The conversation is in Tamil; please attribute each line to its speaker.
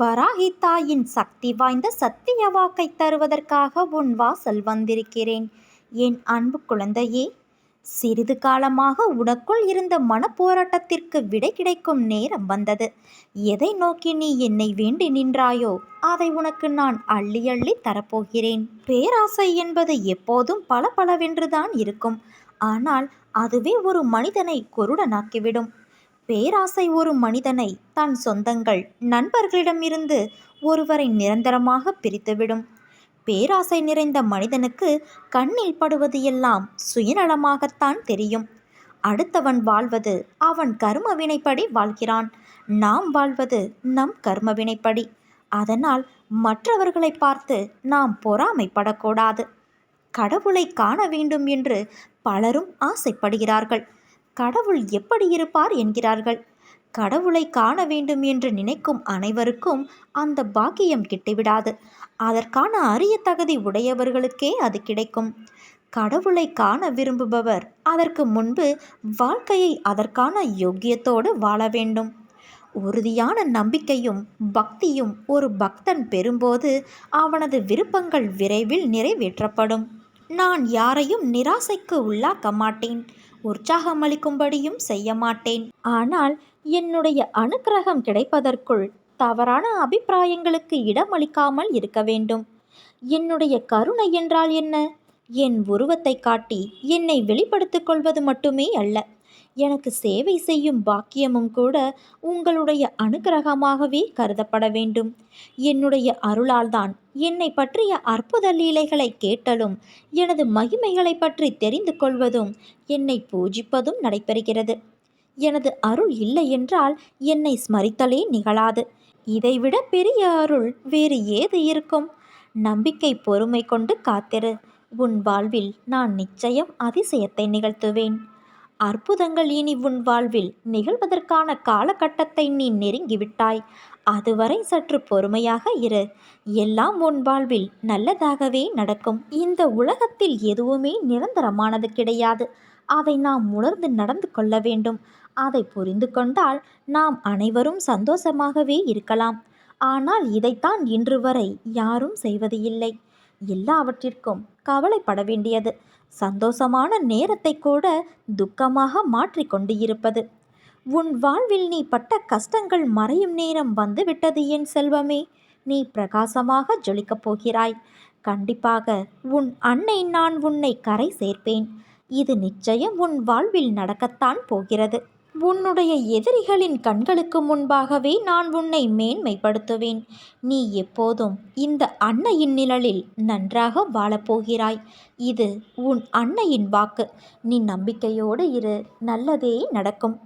Speaker 1: வராகி தாயின் சக்தி வாய்ந்த சத்திய வாக்கை தருவதற்காக உன் வாசல் வந்திருக்கிறேன். என் அன்பு குழந்தையே சிறிது காலமாக உனக்குள் இருந்த மனப்போராட்டத்திற்கு விடை கிடைக்கும் நேரம் வந்தது. எதை நோக்கி நீ என்னை வேண்டி நின்றாயோ அதை உனக்கு நான் அள்ளி அள்ளி தரப்போகிறேன். பேராசை என்பது எப்போதும் பல பலவென்றுதான் இருக்கும். ஆனால் அதுவே ஒரு மனிதனை கொருடனாக்கிவிடும். பேராசை ஒரு மனிதனை தன் சொந்தங்கள் நண்பர்களிடமிருந்து ஒருவரை நிரந்தரமாக பிரித்துவிடும். பேராசை நிறைந்த மனிதனுக்கு கண்ணில் படுவது எல்லாம் சுயநலமாகத்தான் தெரியும். அடுத்தவன் வாழ்வது அவன் கர்ம வினைப்படி வாழ்கிறான். நாம் வாழ்வது நம் கர்ம வினைப்படி அதனால் மற்றவர்களை பார்த்து நாம் பொறாமைப்படக்கூடாது. கடவுளை காண வேண்டும் என்று பலரும் ஆசைப்படுகிறார்கள். கடவுள் எப்படி இருப்பார் என்கிறார்கள். கடவுளை காண வேண்டும் என்று நினைக்கும் அனைவருக்கும் அந்த பாக்கியம் கிட்டிவிடாது. அதற்கான அரிய தகுதி உடையவர்களுக்கே அது கிடைக்கும். கடவுளை காண விரும்புபவர் அதற்கு முன்பு வாழ்க்கையை அதற்கான யோக்கியத்தோடு வாழ வேண்டும். உறுதியான நம்பிக்கையும் பக்தியும் ஒரு பக்தன் பெறும்போது அவனது விருப்பங்கள் விரைவில் நிறைவேற்றப்படும். நான் யாரையும் நிராசைக்கு உள்ளாக்க மாட்டேன். உற்சாகமளிக்கும்படியும் செய்ய மாட்டேன் ஆனால் என்னுடைய அனுக்கிரகம் கிடைப்பதற்குள் தவறான அபிப்பிராயங்களுக்கு இடமளிக்காமல் இருக்க வேண்டும். என்னுடைய கருணை என்றால் என்ன? என் உருவத்தை காட்டி என்னை வெளிப்படுத்திக் கொள்வது மட்டுமே அல்ல. எனக்கு சேவை செய்யும் பாக்கியமும் கூட உங்களுடைய அனுகிரகமாகவே கருதப்பட வேண்டும். என்னுடைய அருளால்தான் என்னை பற்றிய அற்புத லீலைகளை கேட்டலும் எனது மகிமைகளை பற்றி தெரிந்து கொள்வதும் என்னை பூஜிப்பதும் நடைபெறுகிறது. எனது அருள் இல்லை என்றால் என்னை ஸ்மரித்தலே நிகழாது. இதைவிட பெரிய அருள் வேறு ஏது இருக்கும்? நம்பிக்கை பொறுமை கொண்டு காத்திரு. உன் வாழ்வில் நான் நிச்சயம் அதிசயத்தை நிகழ்த்துவேன். அற்புதங்கள் இனி உன் வாழ்வில் நிகழ்வதற்கான காலகட்டத்தை நீ நெருங்கிவிட்டாய். அதுவரை சற்று பொறுமையாக இரு. எல்லாம் உன் வாழ்வில் நல்லதாகவே நடக்கும். இந்த உலகத்தில் எதுவுமே நிரந்தரமானது கிடையாது. அதை நாம் உணர்ந்து நடந்து கொள்ள வேண்டும். அதை புரிந்து கொண்டால் நாம் அனைவரும் சந்தோஷமாகவே இருக்கலாம். ஆனால் இதைத்தான் இன்று வரை யாரும் செய்வது இல்லை எல்லாவற்றிற்கும் கவலைப்பட வேண்டியது. சந்தோஷமான நேரத்தை கூட துக்கமாக மாற்றிக்கொண்டு இருப்பது உன் வாழ்வில் நீ பட்ட கஷ்டங்கள் மறையும் நேரம் வந்துவிட்டது என் செல்வமே. நீ பிரகாசமாக ஜொலிக்கப் போகிறாய். கண்டிப்பாக உன் அன்னை நான் உன்னை கரை சேர்ப்பேன். இது நிச்சயம் உன் வாழ்வில் நடக்கத்தான் போகிறது. உன்னுடைய எதிரிகளின் கண்களுக்கு முன்பாகவே நான் உன்னை மேன்மைப்படுத்துவேன். நீ எப்போதும் இந்த அன்னையின் நிழலில் நன்றாக வாழப்போகிறாய். இது உன் அன்னையின் வாக்கு. நீ நம்பிக்கையோடு இரு. நல்லதே நடக்கும்.